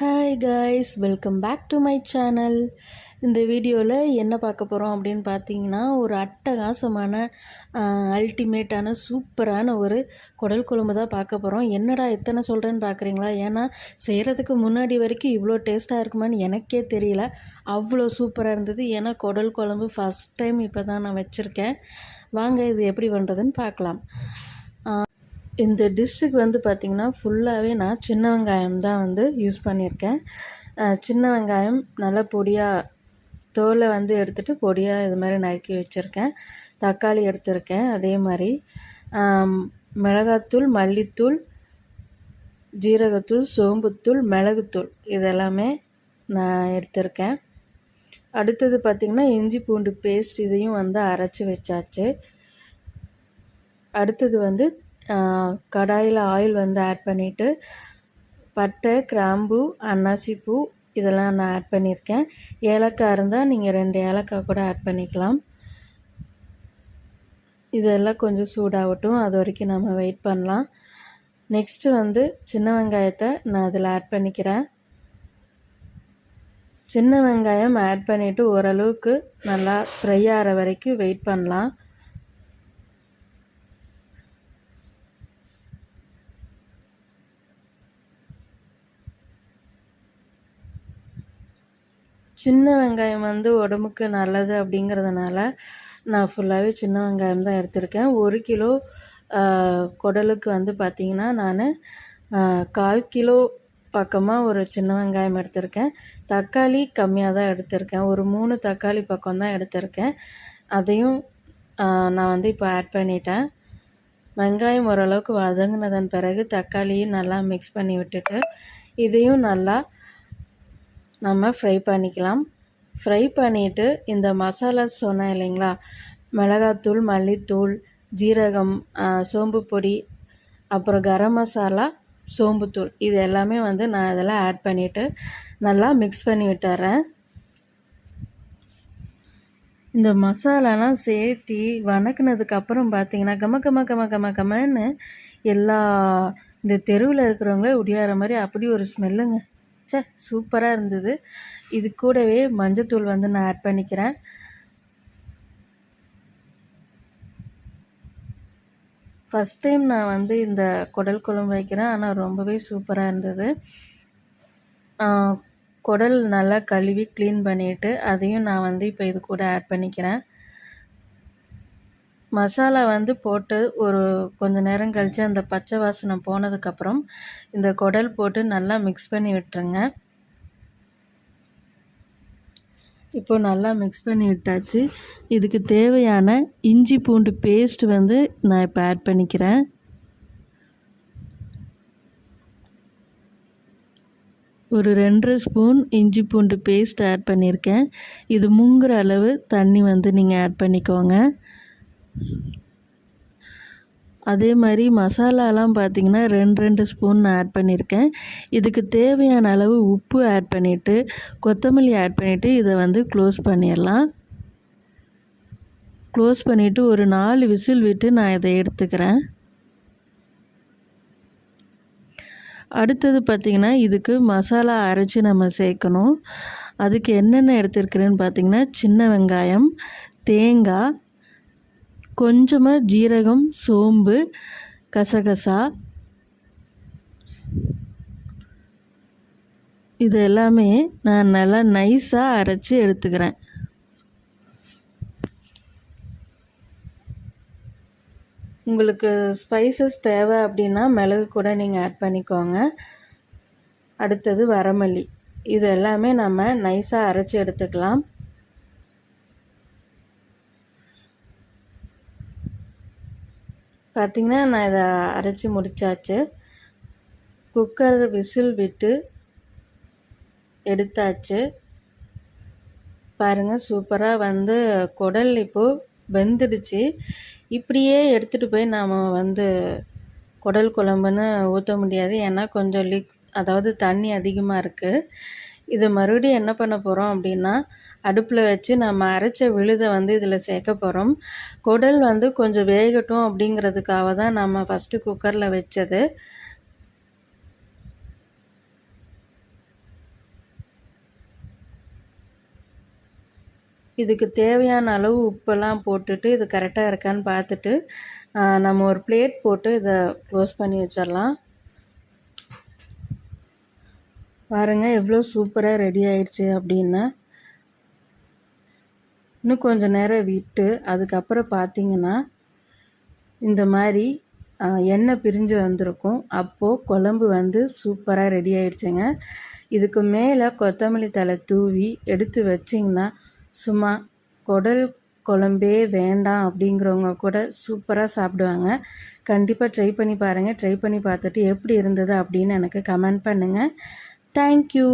Hi guys welcome back to my channel இந்த வீடியோவில் என்ன பார்க்க போகிறோம் அப்படின்னு பார்த்தீங்கன்னா ஒரு அட்டகாசமான அல்டிமேட்டான சூப்பரான ஒரு குடல் குழம்பு தான் பார்க்க போகிறோம் என்னடா எத்தனை சொல்கிறேன்னு பார்க்குறீங்களா? ஏன்னா செய்கிறதுக்கு முன்னாடி வரைக்கும் இவ்வளோ டேஸ்ட்டாக இருக்குமான்னு எனக்கே தெரியல. அவ்வளோ சூப்பராக இருந்தது. ஏன்னா குடல் குழம்பு ஃபஸ்ட் டைம் இப்போ தான் நான் வச்சுருக்கேன். வாங்க இது எப்படி பண்ணுறதுன்னு பார்க்கலாம். இந்த டிஷ்ஷுக்கு வந்து பார்த்திங்கன்னா ஃபுல்லாகவே நான் சின்ன வெங்காயம் தான் வந்து யூஸ் பண்ணியிருக்கேன். சின்ன வெங்காயம் நல்லா பொடியாக தோலை வந்து எடுத்துகிட்டு பொடியாக இது மாதிரி நறுக்கி வச்சுருக்கேன். தக்காளி எடுத்திருக்கேன் அதே மாதிரி. மிளகாத்தூள் மல்லித்தூள் ஜீரகத்தூள் சோம்புத்தூள் மிளகுத்தூள் இதெல்லாமே நான் எடுத்திருக்கேன். அடுத்தது பார்த்திங்கன்னா இஞ்சி பூண்டு பேஸ்ட் இதையும் வந்து அரைச்சி வச்சாச்சு. அடுத்தது வந்து கடாயில் ஆயில் வந்து ஆட் பண்ணிவிட்டு பட்டை கிராம்பு அன்னாசிப்பூ இதெல்லாம் நான் ஆட் பண்ணியிருக்கேன். ஏலக்காய் இருந்தால் நீங்கள் ரெண்டு ஏலக்காய் கூட ஆட் பண்ணிக்கலாம். இதெல்லாம் கொஞ்சம் சூடாகட்டும் அது வரைக்கும் நம்ம வெயிட் பண்ணலாம். நெக்ஸ்ட்டு வந்து சின்ன வெங்காயத்தை நான் அதில் ஆட் பண்ணிக்கிறேன். சின்ன வெங்காயம் ஆட் பண்ணிவிட்டு ஓரளவுக்கு நல்லா ஃப்ரை ஆகிற வரைக்கும் வெயிட் பண்ணலாம். சின்ன வெங்காயம் வந்து உடம்புக்கு நல்லது அப்படிங்கிறதுனால நான் ஃபுல்லாகவே சின்ன வெங்காயம் தான் எடுத்திருக்கேன். ஒரு கிலோ குடலுக்கு வந்து பார்த்திங்கன்னா நான் கால் கிலோ பக்கமாக ஒரு சின்ன வெங்காயம் எடுத்திருக்கேன். தக்காளி கம்மியாக தான் எடுத்திருக்கேன். ஒரு மூணு தக்காளி பக்கம் தான் எடுத்திருக்கேன். அதையும் நான் வந்து இப்போ ஆட் பண்ணிட்டேன். வெங்காயம் ஓரளவுக்கு வதங்கினதன் பிறகு தக்காளியும் நல்லா மிக்ஸ் பண்ணி விட்டுட்டு இதையும் நல்லா நம்ம ஃப்ரை பண்ணிக்கலாம். ஃப்ரை பண்ணிவிட்டு இந்த மசாலா சொன்னேன் இல்லைங்களா? மிளகாத்தூள் மல்லித்தூள் ஜீரகம் சோம்பு பொடி அப்புறம் கரம் மசாலா சோம்புத்தூள் இது எல்லாமே வந்து நான் இதெல்லாம் ஆட் பண்ணிவிட்டு நல்லா மிக்ஸ் பண்ணி விட்டுறேன். இந்த மசாலாலாம் சேர்த்தி வணக்கினதுக்கப்புறம் பார்த்தீங்கன்னா கம கம கம கம கமன்னு எல்லா இந்த தெருவில் இருக்கிறவங்களே உடியாற மாதிரி அப்படி ஒரு ஸ்மெல்லுங்க சே சூப்பராக இருந்தது. இது கூடவே மஞ்சத்தூள் வந்து நான் ஆட் பண்ணிக்கிறேன். ஃபஸ்ட் டைம் நான் வந்து இந்த குடல் குழம்பு வைக்கிறேன். ஆனால் ரொம்பவே சூப்பராக இருந்தது. குடல் நல்லா கழுவி க்ளீன் பண்ணிவிட்டு அதையும் நான் வந்து இப்போ இது கூட ஆட் பண்ணிக்கிறேன். மசாலா வந்து போட்டு ஒரு கொஞ்சம் நேரம் கழித்து அந்த பச்சை வாசனை போனதுக்கப்புறம் இந்த குடல் போட்டு நல்லா மிக்ஸ் பண்ணி விட்டுருங்க. இப்போ நல்லா மிக்ஸ் பண்ணி விட்டாச்சு. இதுக்கு தேவையான இஞ்சி பூண்டு பேஸ்ட் வந்து நான் இப்போ ஆட் பண்ணிக்கிறேன். ஒரு ரெண்டரை ஸ்பூன் இஞ்சி பூண்டு பேஸ்ட் ஆட் பண்ணியிருக்கேன். இது முங்குற அளவு தண்ணி வந்து நீங்கள் ஆட் பண்ணிக்கோங்க. அதே மாதிரி மசாலாலாம் பார்த்திங்கன்னா ரெண்டு ரெண்டு ஸ்பூன் நான் ஆட் பண்ணியிருக்கேன். இதுக்கு தேவையான அளவு உப்பு ஆட் பண்ணிவிட்டு கொத்தமல்லி ஆட் பண்ணிவிட்டு இதை வந்து க்ளோஸ் பண்ணிடலாம். க்ளோஸ் பண்ணிவிட்டு ஒரு நாலு விசில் விட்டு நான் இதை எடுத்துக்கிறேன். அடுத்தது பார்த்திங்கன்னா இதுக்கு மசாலா அரைச்சி நம்ம சேர்க்கணும். அதுக்கு என்னென்ன எடுத்துருக்குறேன்னு பார்த்திங்கன்னா சின்ன வெங்காயம் தேங்காய் கொஞ்சமாக ஜீரகம் சோம்பு கசகசா. இது எல்லாமே நான் நல்லா நைஸாக அரைச்சி எடுத்துக்கிறேன். உங்களுக்கு ஸ்பைசஸ் தேவை அப்படின்னா மிளகு கூட நீங்கள் ஆட் பண்ணிக்கோங்க. அடுத்தது வரமல்லி. இது எல்லாமே நம்ம நைஸாக அரைச்சி எடுத்துக்கலாம். பார்த்திங்கன்னா நான் இதை அரைச்சி முடித்தாச்சு குக்கர் விசில் விட்டு எடுத்தாச்சு. பாருங்கள் சூப்பராக வந்து குடல் இப்போது வெந்துடுச்சு. இப்படியே எடுத்துகிட்டு போய் நாம் வந்து குடல் குழம்புன்னு ஊற்ற முடியாது. ஏன்னா கொஞ்சம் லிக் அதாவது தண்ணி அதிகமாக இருக்குது இதை மறுபடியும் என்ன பண்ண போகிறோம் அப்படின்னா அடுப்பில் வச்சு நம்ம அரைச்ச விழுதை வந்து இதில் சேர்க்க போகிறோம் குடல் வந்து கொஞ்சம் வேகட்டும் அப்படிங்கிறதுக்காக தான் நம்ம ஃபஸ்ட்டு குக்கரில் வச்சது. இதுக்கு தேவையான அளவு உப்பெல்லாம் போட்டுட்டு இது கரெக்டாக இருக்கான்னு பார்த்துட்டு நம்ம ஒரு பிளேட் போட்டு இதை க்ளோஸ் பண்ணி வச்சிடலாம். பாருங்கள் எவ்வளோ சூப்பராக ரெடி ஆயிடுச்சு அப்படின்னு. இன்னும் கொஞ்சம் நேரம் விட்டு அதுக்கப்புறம் பார்த்தீங்கன்னா இந்த மாதிரி எண்ணெய் பிரிஞ்சு வந்திருக்கும். அப்போது குழம்பு வந்து சூப்பராக ரெடி ஆயிடுச்சுங்க இதுக்கு மேலே கொத்தமல்லி தழை தூவி எடுத்து வச்சிங்கன்னா சும்மா குடல் குழம்பே வேண்டாம் அப்படிங்கிறவங்க கூட சூப்பராக சாப்பிடுவாங்க. கண்டிப்பாக ட்ரை பண்ணி பாருங்கள் ட்ரை பண்ணி பார்த்துட்டு எப்படி இருந்தது அப்படின்னு எனக்கு கமெண்ட் பண்ணுங்கள் தேங்க்யூ